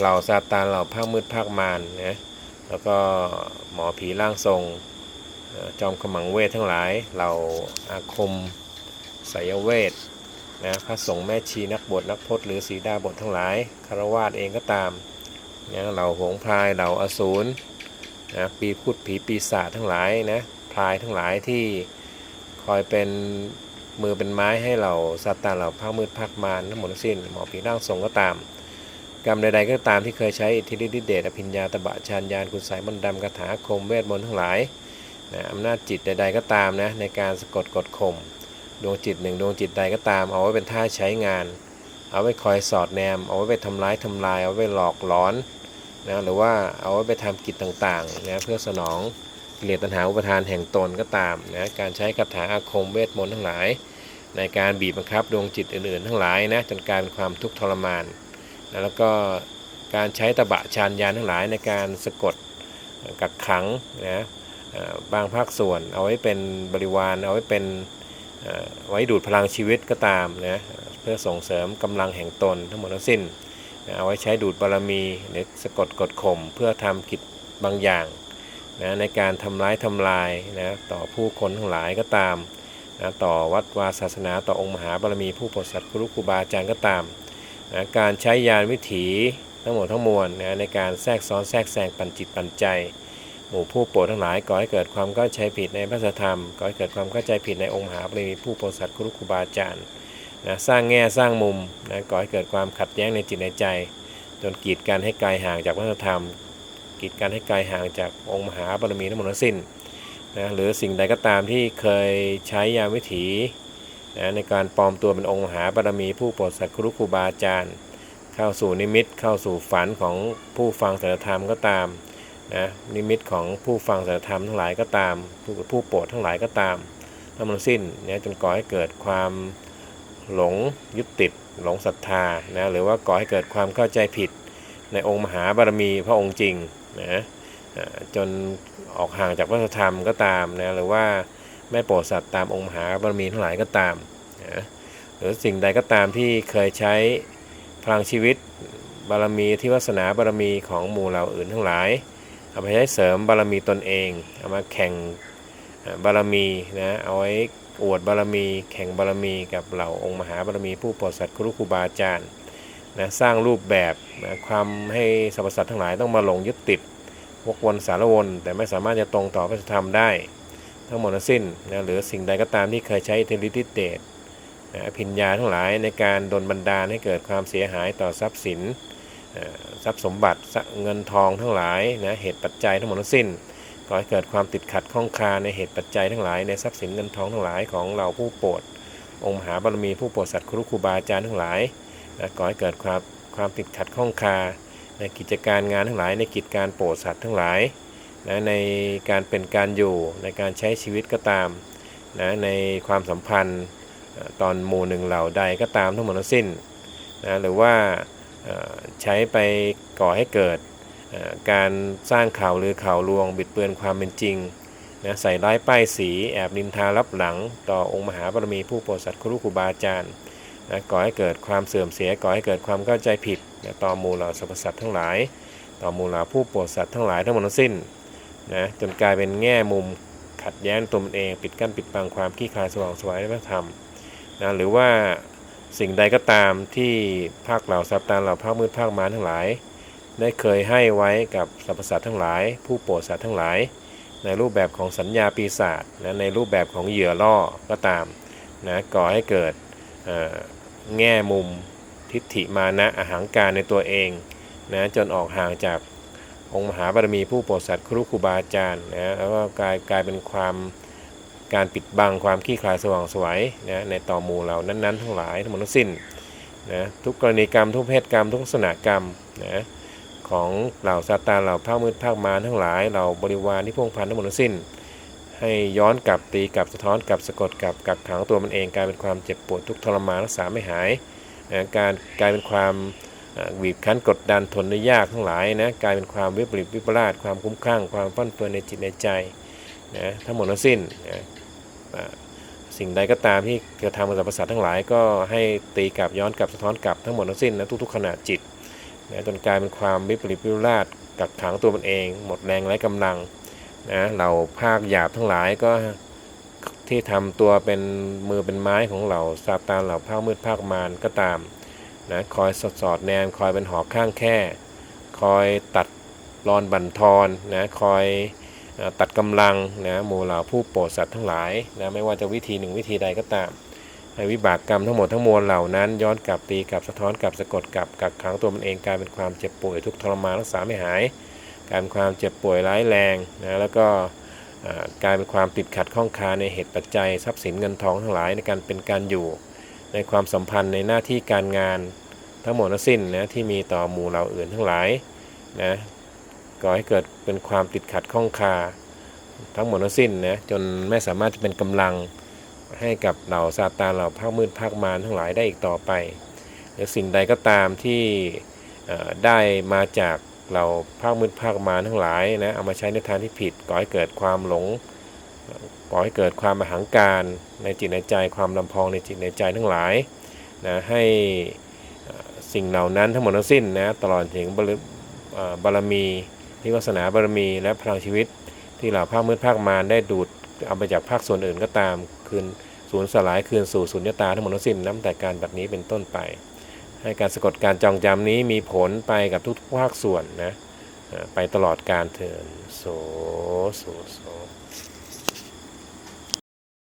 เหล่าซาตานเหล่าภาคมืดภาคมารนะแล้วก็หมอผีร่างทรงจอมขมังเวททั้งหลายเหล่าอาคมไสยเวทนะพระสงฆ์แม่ชีนักบวชนักพจน์หรือสีดาบททั้งหลายคารวาสเองก็ตามนะเหล่าหงพรายเหล่าอสูรนะปีพูดผีปีศาจทั้งหลายนะพรายทั้งหลายที่คอยเป็นมือเป็นไม้ให้เหล่าซาตานเหล่าภาคมืดภาคมารทั้งหมดทั้งสิ้นหมอผีร่างทรงก็ตาม กรรมใดๆก็ตามที่เคยใช้อิทธิฤทธิเดชอภิญญาตบะชานยานคุณสายมนต์ดำคาถาคมเวทมนต์ทั้งหลายนะอำนาจจิตใด ๆก็ตามนะในการสะกดกดข่มดวงจิตหนึ่งดวงจิตใดก็ตาม เอาไว้เป็นท่าใช้งาน เอาไว้คอยสอดแนม เอาไว้ไปทำร้ายทำลาย เอาไว้หลอกหลอนนะหรือว่าเอาไว้ไปทำกิจต่างๆนะเพื่อสนองกิเลสตัณหาอุปทานแห่งตนก็ตามนะการใช้คาถาอาคมเวทมนต์ทั้งหลาย ในการบีบบังคับดวงจิตอื่นๆ ทั้งหลายนะจนกลายเป็นความทุกข์ทรมาน แล้วก็การใช้ตะบะชานยานทั้งหลายในการสะกดกักขังนะบางภาคส่วนเอาไว้เป็นบริวารเอาไว้เป็นเอ่อไว้ดูดพลังชีวิตก็ตามนะเพื่อส่งเสริมกำลังแห่งตนทั้งหมดทั้งสิ้นเอาไว้ใช้ดูดบารมีหรือสะกดกดข่มเพื่อทำกิจบางอย่างนะในการทำร้ายทำลายนะต่อผู้คนทั้งหลายก็ตามนะต่อวัดวาศาสนาต่อองค์มหาบารมีผู้ปรสัตว์ครูครูบาอาจารย์ก็ตาม นะการใช้ยานวิถีทั้งหมดทั้งมวลนะในการแทรกซ้อนแทรกแซงปันจิตปันใจหมู่ผู้โปรดทั้งหลายก่อให้เกิดความเข้าใจผิดในพระธรรมก่อให้เกิดความเข้าใจผิดในองค์มหาปริมีผู้โปรสัตว์ครุครูบาอาจารย์นะสร้างแง่สร้างมุมนะก่อให้เกิดความขัดแย้งในจิตในใจ จนกีดกันให้ไกลห่างจากพระธรรม กีดกันให้ไกลห่างจากองค์มหาบารมีทั้งหมดทั้งสิ้นนะหรือสิ่งใดก็ตามที่เคยใช้ยาวิถี นะในการปลอมตัวเป็นองค์มหาบารมีผู้โปรดสัตว์ครุครูบาอาจารย์ เข้าสู่นิมิตเข้าสู่ฝันของผู้ฟังสัจธรรมก็ตามนะนิมิตของผู้ฟังสัจธรรมทั้งหลายก็ตาม ผู้ผู้โปรดทั้งหลายก็ตามทั้งหมดสิ้นเนี่ยจนก่อให้เกิดความหลงยึดติดหลงศรัทธานะหรือว่าก่อให้เกิดความเข้าใจผิด ในองค์มหาบารมีพระองค์จริงนะจนออกห่างจากพระธรรมก็ตามนะหรือว่า ไม่โปรดสัตว์ตามองค์มหาบารมีทั้งหลายก็ตามนะหรือสิ่งใดก็ตามที่เคยใช้พลังชีวิตบารมีที่วาสนาบารมีของหมู่เหล่าอื่นทั้งหลาย เอาไปใช้เสริมบารมีตนเอง เอามาแข่งบารมีนะเอาไว้อวดบารมี แข่งบารมีกับเหล่าองค์มหาบารมีผู้โปรดสัตว์ครุครูบาอาจารย์นะสร้างรูปแบบนะความให้สรรพสัตว์ทั้งหลายต้องมาหลงยึดติดวกวนสารวน แต่ไม่สามารถจะตรงต่อพระธรรมได้ ทั้งหมดทั้งสิ้นนะหรือสิ่งใดก็ตามที่เคยใช้อิทธิฤทธิเดชนะอภิญญาทั้งหลายในการดลบันดาลให้เกิดความเสียหายต่อทรัพย์สินทรัพย์สมบัติเงินทองทั้งหลายนะเหตุปัจจัยทั้งหมดทั้งสิ้นก่อให้เกิดความติดขัดข้องคาในเหตุปัจจัยทั้งหลายในทรัพย์สินเงินทองทั้งหลายของเราผู้โปรดองค์มหาบารมีผู้โปรดสัตว์ครุครูบาอาจารย์ทั้งหลายนะก่อให้เกิดความความติดขัดข้องคาในกิจการงานทั้งหลายในกิจการโปรดสัตว์ทั้งหลาย นะในการเป็นการอยู่ในการใช้ชีวิตก็ตามนะในความสัมพันธ์ตอนหมู่หนึ่งเหล่าใดก็ตามทั้งหมดทั้งสิ้นนะหรือว่าใช้ไปก่อให้เกิดการสร้างข่าวหรือข่าวลวง บิดเบือนความเป็นจริงนะใส่ร้ายป้ายสีแอบนินทารับหลัง ต่อองค์มหาบารมีผู้โปรดสัตว์ครุครูบาอาจารย์นะก่อให้เกิดความเสื่อมเสียก่อให้เกิดความเข้าใจผิดนะต่อหมู่เหล่าสรรพสัตว์ทั้งหลาย ต่อหมู่เหล่าผู้โปรดสัตว์ทั้งหลายทั้งหมดทั้งสิ้น นะจนกลายเป็นแง่มุมขัดแย้งตนเอง ปิดกั้นปิดบังความขี้คลายสว่างสวายในพระธรรมนะหรือว่าสิ่งใดก็ตามที่ภาคเหล่าสัตานเหล่าภาคมืดภาคมารทั้งหลาย ได้เคยให้ไว้กับสรรพสัตว์ทั้งหลาย ผู้โปรดสัตว์ทั้งหลาย ในรูปแบบของสัญญาปีศาจนะในรูปแบบของเหยื่อล่อก็ตามนะก่อให้เกิดแง่มุมทิฏฐิมานะอาหังการในตัวเองนะจนออกห่างจาก องค์มหาบารมีผู้โปรดสัตว์ครุครูบาอาจารย์นะแล้วก็กลายกลายเป็นความการปิดบังความขี้คลายสว่างสวยนะในต่อหมู่เหล่านั้นๆทั้งหลายทั้งหมดทั้งสิ้นนะทุกกรณีกรรมทุกเพศกรรมทุกลักษณะกรรมนะของเหล่าซาตานเหล่าภาคมืดภาคมารทั้งหลายเหล่าบริวารที่พวงพันทั้งหมดทั้งสิ้น ให้ย้อนกลับตีกลับสะท้อนกลับสะกดกลับกักขังตัวมันเองกลายเป็นความเจ็บปวดทุกทรมานรักษาไม่หายนะการกลายเป็นความ บีบคั้นกดดันทนได้ยากทั้งหลายนะกลายเป็นความวิปริตวิปลาสความคุ้มคลั่งความฟั่นเฟือนในจิตในใจนะทั้งหมดทั้งสิ้นนะสิ่งใดก็ตามที่กระทำกับสรรพสัตว์ทั้งหลาย ก็ให้ตีกลับย้อนกลับสะท้อนกลับทั้งหมดทั้งสิ้นนะทุกๆขณะจิตนะจนกลายเป็นความวิปริตวิราชกักขังตัวมันเอง หมดแรงไร้กำลังนะเราภาคหยาบทั้งหลายก็ที่ทำตัวเป็นมือเป็นไม้ของเราซาตานเหล่าภาคมืดภาคมารก็ตาม นะคอยสอดสอดแนม คอยเป็นหอกข้างแค่ คอยตัดรอนบั่นทอนนะคอยตัดกำลังนะหมู่เหล่าผู้โปรดสัตว์ทั้งหลายนะไม่ว่าจะวิธีหนึ่งวิธีใดก็ตามให้วิบากกรรมทั้งหมดทั้งมวลเหล่านั้น ย้อนกลับตีกลับสะท้อนกลับสะกดกลับกักขังตัวมันเองกลายเป็นความเจ็บป่วยทุกทรมานรักษาไม่หายกลายเป็นความเจ็บป่วยร้ายแรงนะแล้วก็กลายเป็นความติดขัดข้องคาในเหตุปัจจัยทรัพย์สินเงินทองทั้งหลายในการเป็นการอยู่ ในความสัมพันธ์ในหน้าที่การงานทั้งหมดทั้งสิ้นนะที่มีต่อหมู่เหล่าอื่นทั้งหลายนะก่อให้เกิดเป็นความติดขัดข้องคา ทั้งหมดทั้งสิ้นนะจนไม่สามารถจะเป็นกำลังให้กับเหล่าซาตานเหล่าภาคมืดภาคมารทั้งหลายได้อีกต่อไปหรือสิ่งใดก็ตามที่ได้มาจากเหล่าภาคมืดภาคมารทั้งหลายนะเอามาใช้ในทางที่ผิดก่อให้เกิดความหลง ก่อให้เกิดความอหังการในจิตในใจความลำพองในจิตในใจทั้งหลายนะให้สิ่งเหล่านั้นทั้งหมดทั้งสิ้นนะตลอดถึงบารมีที่วาสนาบารมี และพลังชีวิต ที่เหล่าภาคมืดภาคมารได้ดูดเอาไปจากภาคส่วนอื่นก็ตามคืนสูญสลายคืนสู่สุญญตาทั้งหมดทั้งสิ้นนับแต่การแบบนี้เป็นต้นไป ให้การสะกดการจองจำนี้มีผลไปกับทุกภาคส่วนนะไปตลอดการเถินโสโสโส